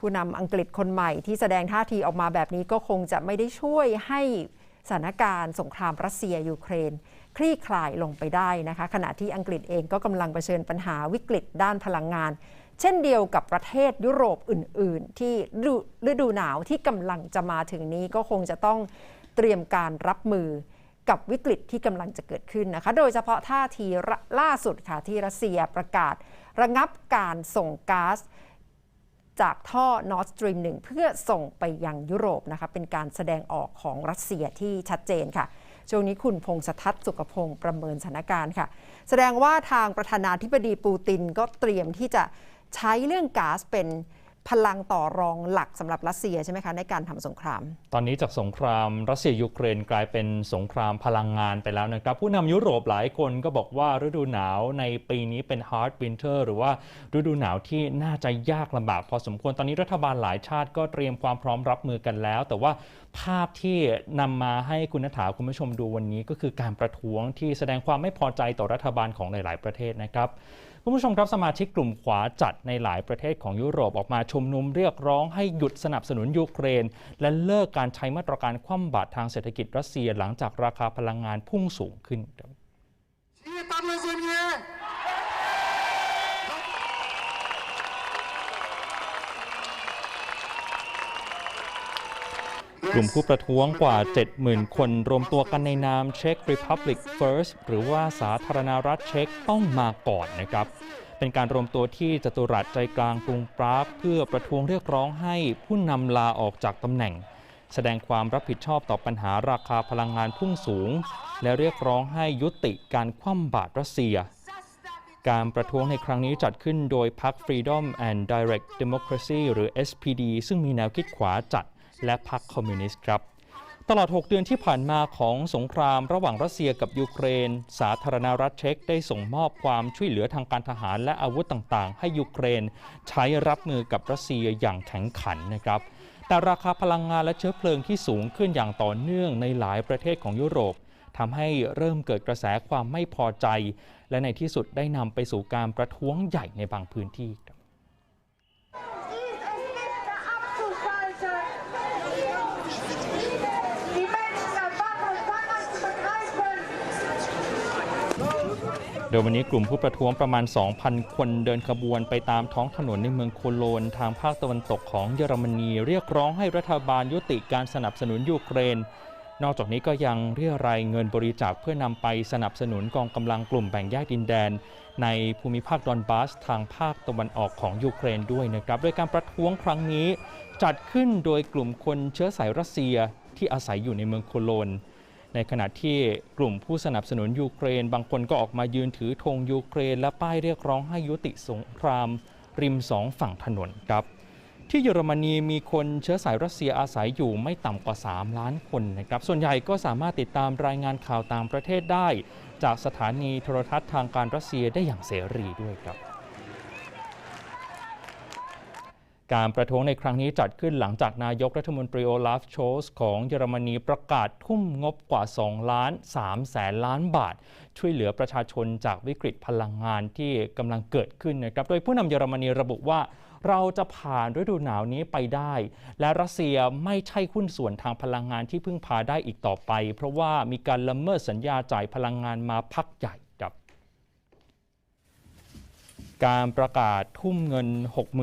ผู้นำอังกฤษคนใหม่ที่แสดงท่าทีออกมาแบบนี้ก็คงจะไม่ได้ช่วยให้สถานการณ์สงครามรัสเซียยูเครน คลี่คลายลงไปได้นะคะ ขณะที่อังกฤษเองก็กำลังเผชิญปัญหาวิกฤตด้านพลังงาน เช่นเดียวกับประเทศยุโรปอื่น ๆ ที่ฤดูหนาวที่กำลังจะมาถึงนี้ก็คงจะต้องเตรียมการรับมือกับวิกฤตที่กำลังจะเกิดขึ้นนะคะ โดยเฉพาะท่าทีล่าสุดค่ะที่รัสเซียประกาศระงับการส่งก๊าซ จากท่อ Nord Stream 1 เพื่อส่งไปยังยุโรปนะคะเป็นการแสดงออกของรัสเซียที่ชัดเจนค่ะ ช่วงนี้คุณพงษทัศน์สุขพงศ์ประเมินสถานการณ์ค่ะ แสดงว่าทางประธานาธิบดีปูตินก็เตรียมที่จะใช้เรื่องก๊าซเป็น พลังต่อรองหลักสำหรับรัสเซียใช่ไหมคะในการทำสงคราม ตอนนี้จากสงครามรัสเซียยูเครนกลายเป็นสงครามพลังงานไปแล้วนะครับ ผู้นำยุโรปหลายคนก็บอกว่าฤดูหนาวในปีนี้เป็น hard winter หรือว่าฤดูหนาวที่น่าจะยากลำบากพอสมควรตอนนี้รัฐบาลหลายชาติก็เตรียมความพร้อมรับมือกันแล้ว แต่ว่าภาพที่นำมาให้คุณนัฐาคุณผู้ชมดูวันนี้ก็คือการประท้วงที่แสดงความไม่พอใจต่อรัฐบาลของหลาย ๆ ประเทศนะครับ คุณผู้ชมครับสมาชิกกลุ่มขวาจัดในหลายประเทศของยุโรปออกมาชุมนุมเรียกร้องให้หยุดสนับสนุนยูเครน และเลิกการใช้มาตรการคว่ำบาตรทางเศรษฐกิจรัสเซียหลังจากราคาพลังงานพุ่งสูงขึ้นครับ กลุ่มผู้ประท้วงกว่า 70,000 คนรวมตัวกันในนาม Czech Republic First หรือว่าสาธารณรัฐเช็กต้องมาก่อนนะครับ เป็นการรวมตัวที่จตุรัสใจกลางกรุงปรากเพื่อประท้วงเรียกร้องให้ผู้นำลาออกจากตำแหน่ง แสดงความรับผิดชอบต่อปัญหาราคาพลังงานพุ่งสูง และเรียกร้องให้ยุติการคว่ำบาตรรัสเซียการประท้วงในครั้งนี้จัดขึ้นโดยพรรค Freedom and Direct Democracy หรือ SPD ซึ่งมีแนวคิดขวาจัด และพรรคคอมมิวนิสต์ครับตลอด 6 เดือนที่ผ่านมาของสงครามระหว่างรัสเซียกับยูเครน สาธารณรัฐเช็กได้ส่งมอบความช่วยเหลือทางการทหารและอาวุธต่างๆ ให้ยูเครนใช้รับมือกับรัสเซียอย่างแข็งขันนะครับ แต่ราคาพลังงานและเชื้อเพลิงที่สูงขึ้นอย่างต่อเนื่องในหลายประเทศของยุโรปทำให้เริ่มเกิดกระแสความไม่พอใจ และในที่สุดได้นำไปสู่การประท้วงใหญ่ในบางพื้นที่ โดยวันนี้กลุ่มผู้ประท้วงประมาณ 2,000 คนเดินขบวนไปตามท้องถนนในเมืองโคโลน ทางภาคตะวันตกของเยอรมนี เรียกร้องให้รัฐบาลยุติการสนับสนุนยูเครน นอกจากนี้ก็ยังเรียรายเงินบริจาคเพื่อนำไปสนับสนุนกองกำลังกลุ่มแบ่งแยกดินแดน ในภูมิภาคดอนบาส ทางภาคตะวันออกของยูเครนด้วยนะครับโดยการประท้วงครั้งนี้ จัดขึ้นโดยกลุ่มคนเชื้อสายรัสเซียที่อาศัยอยู่ในเมืองโคโลน ในขณะที่กลุ่มผู้สนับสนุนยูเครน บางคนก็ออกมายืนถือธงยูเครน และป้ายเรียกร้องให้ยุติสงคราม ริมสองฝั่งถนนครับ ที่เยอรมนีมีคนเชื้อสายรัสเซียอาศัยอยู่ไม่ต่ำกว่า 3 ล้านคนนะครับ ส่วนใหญ่ก็สามารถติดตามรายงานข่าวต่างประเทศได้ จากสถานีโทรทัศน์ทางการรัสเซียได้อย่างเสรีด้วยครับ การประท้วงในครั้งนี้จัดขึ้นหลังจากนายกรัฐมนตรีโอลาฟโชสของเยอรมนีประกาศทุ่มงบกว่า 2 ล้าน3แสนล้านบาท ช่วยเหลือประชาชนจากวิกฤตพลังงานที่กำลังเกิดขึ้นนะครับ โดยผู้นำเยอรมนีระบุว่าเราจะผ่านฤดูหนาวนี้ไปได้ และรัสเซียไม่ใช่หุ้นส่วนทางพลังงานที่พึ่งพาได้อีกต่อไป เพราะว่ามีการละเมิดสัญญาจ่ายพลังงานมาพักใหญ่ การประกาศทุ่มเงิน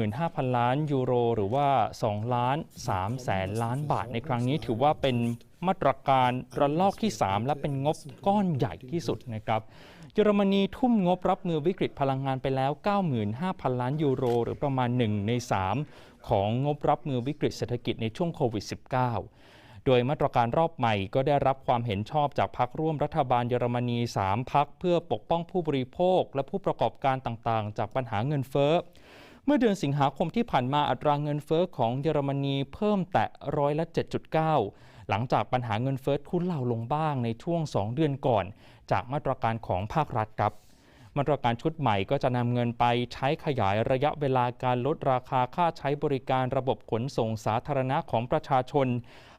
65,000 ล้านยูโร หรือว่า2ล้าน3แสนล้านบาทในครั้งนี้ถือว่าเป็นมาตรการระลอกที่ 3 และเป็นงบก้อนใหญ่ที่สุดนะครับเยอรมนีทุ่มงบรับมือวิกฤตพลังงานไปแล้ว 95,000 ล้านยูโร หรือประมาณ 1 ใน 3 ของงบรับมือวิกฤตเศรษฐกิจในช่วงโควิด -19 โดยมาตรการรอบใหม่ก็ได้รับความเห็นชอบจากพรรคร่วมรัฐบาลเยอรมนี 3 พักเพื่อปกป้องผู้บริโภค และผู้ประกอบการต่างๆ จากปัญหาเงินเฟ้อ เมื่อเดือนสิงหาคมที่ผ่านมาอัตราเงินเฟ้อของเยอรมนีเพิ่มแตะร้อยละ 7.9 หลังจากปัญหาเงินเฟ้อทุเล่าลงบ้างในช่วง 2 เดือนก่อน จากมาตรการของภาครัฐครับ มาตรการชุดใหม่ก็จะนำเงินไปใช้ขยายระยะเวลาการลดราคาค่าใช้บริการระบบขนส่งสาธารณะของประชาชน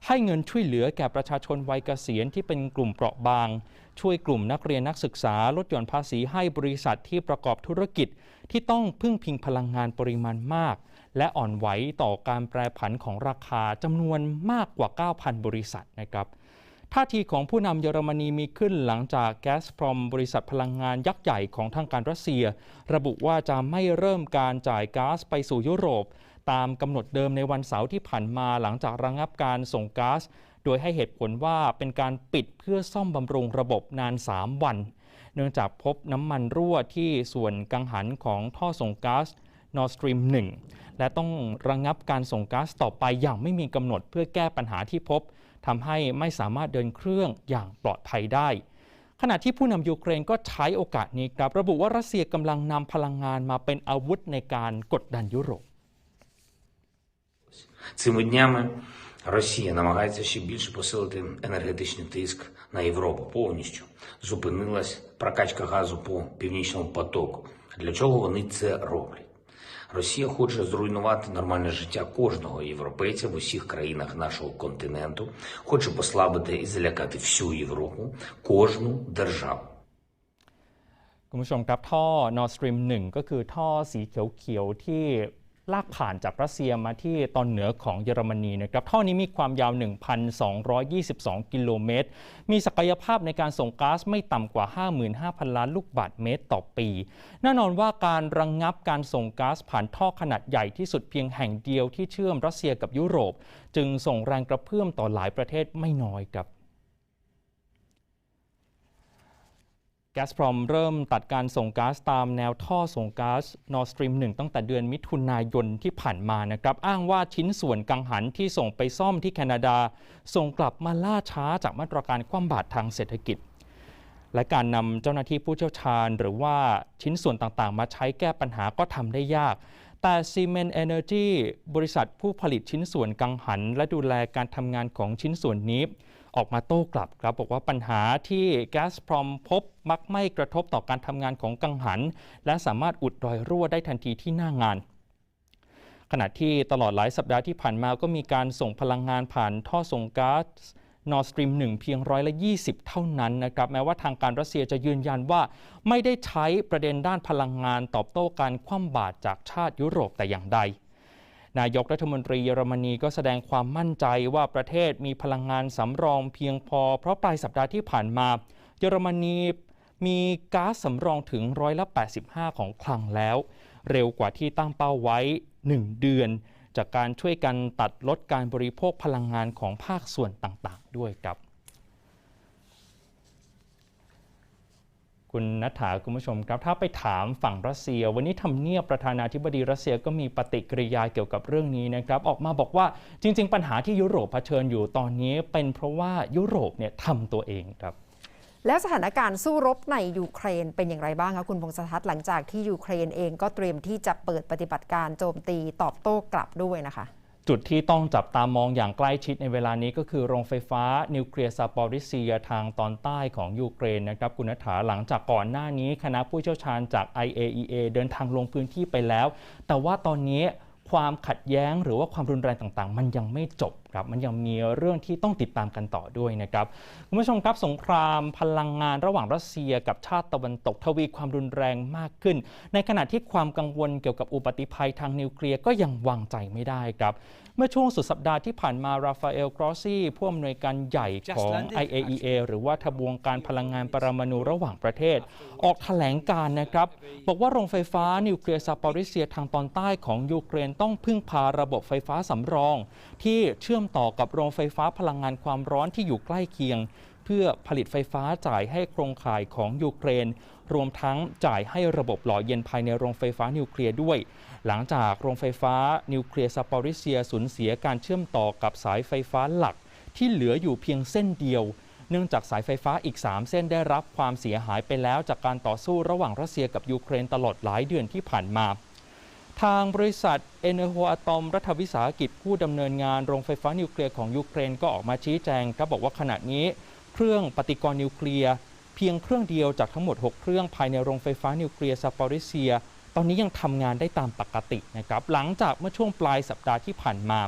ให้เงินช่วยเหลือแก่ประชาชนวัยเกษียณที่เป็นกลุ่มเปราะบาง ช่วยกลุ่มนักเรียนนักศึกษาลดหย่อนภาษีให้บริษัทที่ประกอบธุรกิจ ที่ต้องพึ่งพิงพลังงานปริมาณมาก และอ่อนไหวต่อการแปรผันของราคาจำนวนมากกว่า 9,000 บริษัทนะครับ ท่าทีของผู้นำเยอรมนีมีขึ้นหลังจากแก๊สพรอมบริษัทพลังงานยักษ์ใหญ่ของทางการรัสเซีย ระบุว่าจะไม่เริ่มการจ่ายก๊าซไปสู่ยุโรป ตามกำหนดเดิมในวันเสาร์ที่ผ่านมาหลังจากระงับการส่งก๊าซโดยให้เหตุผลว่าเป็นการปิดเพื่อซ่อมบำรุงระบบนาน 3 วัน เนื่องจากพบน้ำมันรั่วที่ส่วนกังหันของท่อส่งก๊าซ Nord Stream 1 และต้องระงับการส่งก๊าซต่อไปอย่างไม่มีกำหนดเพื่อแก้ปัญหาที่พบ ทำให้ไม่สามารถเดินเครื่องอย่างปลอดภัยได้ ขณะที่ผู้นำยูเครนก็ใช้โอกาสนี้ครับระบุว่ารัสเซียกำลังนำพลังงานมาเป็นอาวุธในการกดดันยุโรป Цими днями Росія намагається ще більше посилити енергетичний тиск на Європу повністю. Зупинилась прокачка газу по північному потоку. Для чого вони це роблять? Росія хоче зруйнувати нормальне життя кожного європейця в усіх країнах нашого континенту, хоче послабити і залякати всю Європу, кожну державу. คุณผู้ชมครับท่อ Nord Stream 1 ก็คือท่อสีเขียวๆ ที่ ลากผ่านจากรัสเซียมาที่ตอนเหนือของเยอรมนีนะครับท่อนี้มีความยาว 1,222 กิโลเมตร มีศักยภาพในการส่งก๊าซไม่ต่ำกว่า 55,000 ล้านลูกบาศก์เมตรต่อปี แน่นอนว่าการระงงับการส่งก๊าซผ่านท่อขนาดใหญ่ที่สุดเพียงแห่งเดียวที่เชื่อมรัสเซียกับยุโรป จึงส่งแรงกระเพื่อมต่อหลายประเทศไม่น้อยครับ แก๊สพรอมเริ่มตัดการส่งก๊าซตามแนวท่อส่งก๊าซ Nord Stream 1 ตั้งแต่เดือนมิถุนายนที่ผ่านมานะครับ อ้างว่าชิ้นส่วนกังหันที่ส่งไปซ่อมที่แคนาดา ส่งกลับมาล่าช้าจากมาตรการคว่ำบาตรทางเศรษฐกิจ และการนำเจ้าหน้าที่ผู้เชี่ยวชาญ หรือว่าชิ้นส่วนต่างๆ มาใช้แก้ปัญหาก็ทำได้ยาก แต่ Siemens Energy บริษัทผู้ผลิตชิ้นส่วนกังหัน และดูแลการทำงานของชิ้นส่วนนี้ ออกมาโต้กลับครับบอกว่าปัญหาที่แก๊สพรอมพบมักไม่กระทบต่อการทำงานของกังหัน และสามารถอุดรอยรั่วได้ทันทีที่หน้างาน ขณะที่ตลอดหลายสัปดาห์ที่ผ่านมาก็มีการส่งพลังงานผ่านท่อส่งก๊าซ Nord Stream 1เพียงร้อยละ 20 เท่านั้นนะครับแม้ว่าทางการรัสเซียจะยืนยันว่า ไม่ได้ใช้ประเด็นด้านพลังงานตอบโต้การคว่ำบาตรจากชาติยุโรปแต่อย่างใด นายกรัฐมนตรีเยอรมนีก็แสดงความมั่นใจว่าประเทศมีพลังงานสำรองเพียงพอ เพราะปลายสัปดาห์ที่ผ่านมา เยอรมนีมีก๊าซสำรองถึงร้อยละ 85 ของคลังแล้ว เร็วกว่าที่ตั้งเป้าไว้ 1 เดือน จากการช่วยกันตัดลดการบริโภคพลังงานของภาคส่วนต่างๆ ด้วยครับ คุณนัฐาคุณผู้ชมครับถ้าไปถามฝั่งรัสเซีย วันนี้ทำเนียบประธานาธิบดีรัสเซียก็มีปฏิกิริยาเกี่ยวกับเรื่องนี้นะครับออกมาบอกว่าจริง ๆ ปัญหาที่ยุโรปเผชิญอยู่ตอนนี้ เป็นเพราะว่ายุโรปเนี่ยทำตัวเองครับแล้วสถานการณ์สู้รบในยูเครนเป็นอย่างไรบ้างคะคุณพงศทัศน์หลังจากที่ยูเครนเองก็เตรียมที่จะเปิดปฏิบัติการโจมตีตอบโต้กลับด้วยนะคะ จุดที่ต้องจับตามองอย่างใกล้ชิดในเวลานี้ก็คือโรงไฟฟ้านิวเคลียร์ซาปอริเซียทางตอนใต้ของยูเครนนะครับคุณนัฐาหลังจากก่อนหน้านี้ คณะผู้เชี่ยวชาญจาก IAEA เดินทางลงพื้นที่ไปแล้ว แต่ว่าตอนนี้ความขัดแย้งหรือว่าความรุนแรงต่างๆ มันยังไม่จบครับมันยังมีเรื่องที่ต้องติดตามกันต่อด้วยนะครับคุณผู้ชมครับสงครามพลังงานระหว่างรัสเซียกับชาติตะวันตกทวีความรุนแรงมากขึ้น ในขณะที่ความกังวลเกี่ยวกับอุบัติภัยทางนิวเคลียร์ก็ยังวางใจไม่ได้ครับเมื่อช่วงสุดสัปดาห์ที่ผ่านมาราฟาเอลกรอซี่ผู้อำนวยการใหญ่ของ IAEA หรือว่าทบวงการพลังงานปรมาณูระหว่างประเทศ ออกแถลงการนะครับ บอกว่าโรงไฟฟ้านิวเคลียร์ซาปอริเซียทางตอนใต้ของยูเครนต้องพึ่งพาระบบไฟฟ้าสำรอง ที่เชื่อมต่อกับโรงไฟฟ้าพลังงานความร้อนที่อยู่ใกล้เคียง เพื่อผลิตไฟฟ้าจ่ายให้โครงข่ายของยูเครน รวมทั้งจ่ายให้ระบบหล่อเย็นภายในโรงไฟฟ้านิวเคลียร์ด้วย หลังจากโรงไฟฟ้านิวเคลียร์ซาปอริเซียสูญเสียการเชื่อมต่อกับสายไฟฟ้าหลัก ที่เหลืออยู่เพียงเส้นเดียวเนื่องจากสายไฟฟ้าอีก 3 เส้นได้รับความเสียหายไปแล้วจากการต่อสู้ระหว่างรัสเซียกับยูเครนตลอดหลายเดือนที่ผ่านมา ทางบริษัทเอเนโฮอะตอมรัฐวิสาหกิจผู้ดำเนินงานโรงไฟฟ้านิวเคลียร์ของยูเครนก็ออกมาชี้แจงครับบอกว่าขณะนี้เครื่องปฏิกรณ์นิวเคลียร์เพียงเครื่องเดียวจากทั้งหมด 6 เครื่องภายในโรงไฟฟ้านิวเคลียร์ซาปอริเซีย ตอนนี้ยังทำงานได้ตามปกตินะครับหลังจากเมื่อช่วงปลายสัปดาห์ที่ผ่านมา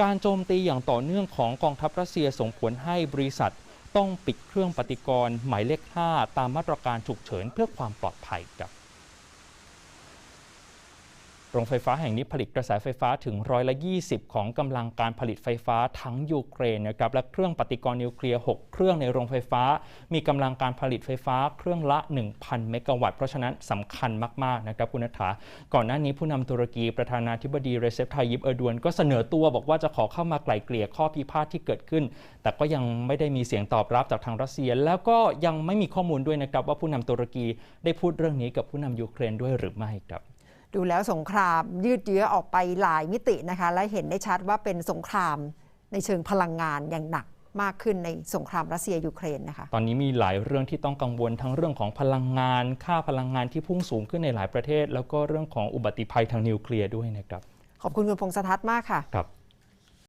การโจมตีอย่างต่อเนื่องของกองทัพรัสเซียส่งผลให้บริษัท ต้องปิดเครื่องปฏิกรณ์หมายเลข 5 ตามมาตรการฉุกเฉินเพื่อความปลอดภัยครับ โรงไฟฟ้าแห่งนี้ผลิตกระแสไฟฟ้าถึงร้อยละ 20 ของกำลังการผลิตไฟฟ้าทั้งยูเครนนะครับและเครื่องปฏิกรณ์นิวเคลียร์ 6 เครื่องในโรงไฟฟ้า มีกำลังการผลิตไฟฟ้าเครื่องละ 1,000 เมกะวัตต์เพราะฉะนั้นสำคัญมากๆนะครับคุณนัฐาก่อนหน้านี้ผู้นำตุรกีประธานาธิบดีเรเซปไทยิปเออร์ดวนก็เสนอตัวบอกว่าจะขอเข้ามาไกล่เกลี่ยข้อพิพาทที่เกิดขึ้น แต่ก็ยังไม่ได้มีเสียงตอบรับจากทางรัสเซีย แล้วก็ยังไม่มีข้อมูลด้วยนะครับว่าผู้นำตุรกีได้พูดเรื่องนี้กับผู้นำยูเครนด้วยหรือไม่ครับ ดูแล้วสงครามยืดเยื้อออกไปหลายมิตินะคะ และเห็นได้ชัดว่าเป็นสงครามในเชิงพลังงานอย่างหนักมากขึ้นในสงครามรัสเซียยูเครนนะคะ ตอนนี้มีหลายเรื่องที่ต้องกังวลทั้งเรื่องของพลังงาน ค่าพลังงานที่พุ่งสูงขึ้นในหลายประเทศ แล้วก็เรื่องของอุบัติภัยทางนิวเคลียร์ด้วยนะครับ ขอบคุณคุณพงษ์สทัศน์มากค่ะครับ